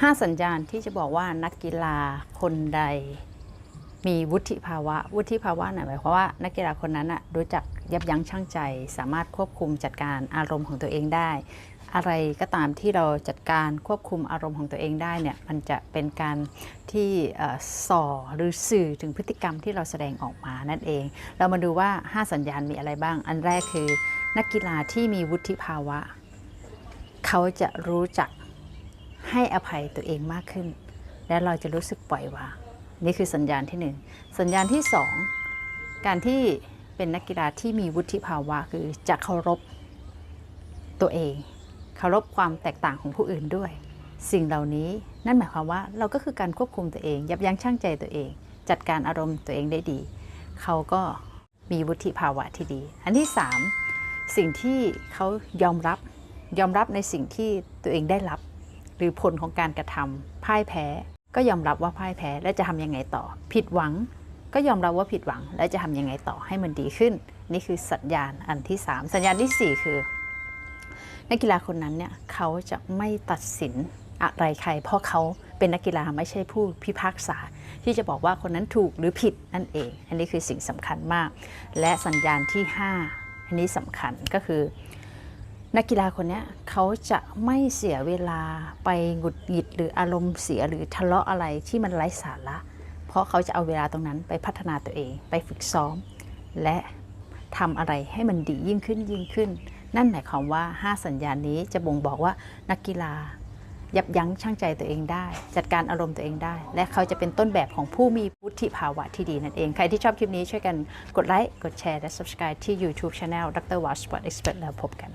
5 สัญญาณที่จะบอกว่านักกีฬาคนใด มีวุฒิภาวะ วุฒิภาวะหมายความว่านักกีฬาคนนั้นอะรู้จักยับยั้งชั่งใจ สามารถควบคุมจัดการอารมณ์ของตัวเองได้ อะไรก็ตามที่เราจัดการควบคุมอารมณ์ของตัวเองได้เนี่ยมันจะเป็นการที่ส่อหรือสื่อถึงพฤติกรรมที่เราแสดงออกมานั่นเอง เรามาดูว่า 5 สัญญาณมีอะไรบ้าง อันแรกคือ นักกีฬาที่มีวุฒิภาวะ เขาจะรู้จัก ให้อภัยตัวเองมากขึ้น และเราจะรู้สึกปล่อยวางนี่คือสัญญาณที่หนึ่งสัญญาณที่สองการที่เป็นนักกีฬาที่มีวุฒิภาวะคือจะเคารพตัวเอง เคารพความแตกต่างของผู้อื่นด้วย สิ่งเหล่านี้นั่นหมายความว่าเราก็คือการควบคุมตัวเอง ยับยั้งชั่งใจตัวเอง จัดการอารมณ์ตัวเองได้ดี เขาก็มีวุฒิภาวะที่ดี อันที่สามสิ่งที่เขายอมรับยอมรับในสิ่งที่ตัวเองได้รับ หรือผลของการกระทำพ่ายแพ้ ก็ยอมรับว่าพ่ายแพ้และจะทำยังไงต่อ ผิดหวัง ก็ยอมรับว่าผิดหวัง และจะทำยังไงต่อให้มันดีขึ้น นี่คือสัญญาณอันที่ 3 สัญญาณทีสี่ 4 คือนักกีฬาคนนั้นเนี่ยเขาจะไม่ตัดสินอะไรใคร เพราะเขาเป็นนักกีฬาไม่ใช่ผู้พิพากษา ที่จะบอกว่าคนนั้นถูกหรือผิดนั่นเอง อันนี้คือสิ่งสำคัญมาก และสัญญาณที่ 5 อันนี้สำคัญก็คือ นักกีฬาคนนี้เขาจะไม่เสียเวลาไปหงุดหงิดหรืออารมณ์เสียหรือทะเลาะอะไรที่มันไร้สาระ เพราะเขาจะเอาเวลาตรงนั้นไปพัฒนาตัวเอง ไปฝึกซ้อม และทำอะไรให้มันดียิ่งขึ้นยิ่งขึ้น นั่นหมายความว่า 5 สัญญาณนี้จะบ่งบอกว่านักกีฬายับยั้งชั่งใจตัวเองได้ จัดการอารมณ์ตัวเองได้ และเขาจะเป็นต้นแบบของผู้มีวุฒิภาวะที่ดีนั่นเอง ใครที่ชอบคลิปนี้ช่วยกันกดไลค์ กดแชร์ และ subscribe ที่ YouTube Channel ดรวาสปอร์ตเอ็กซ์เพรสแล้วพบกัน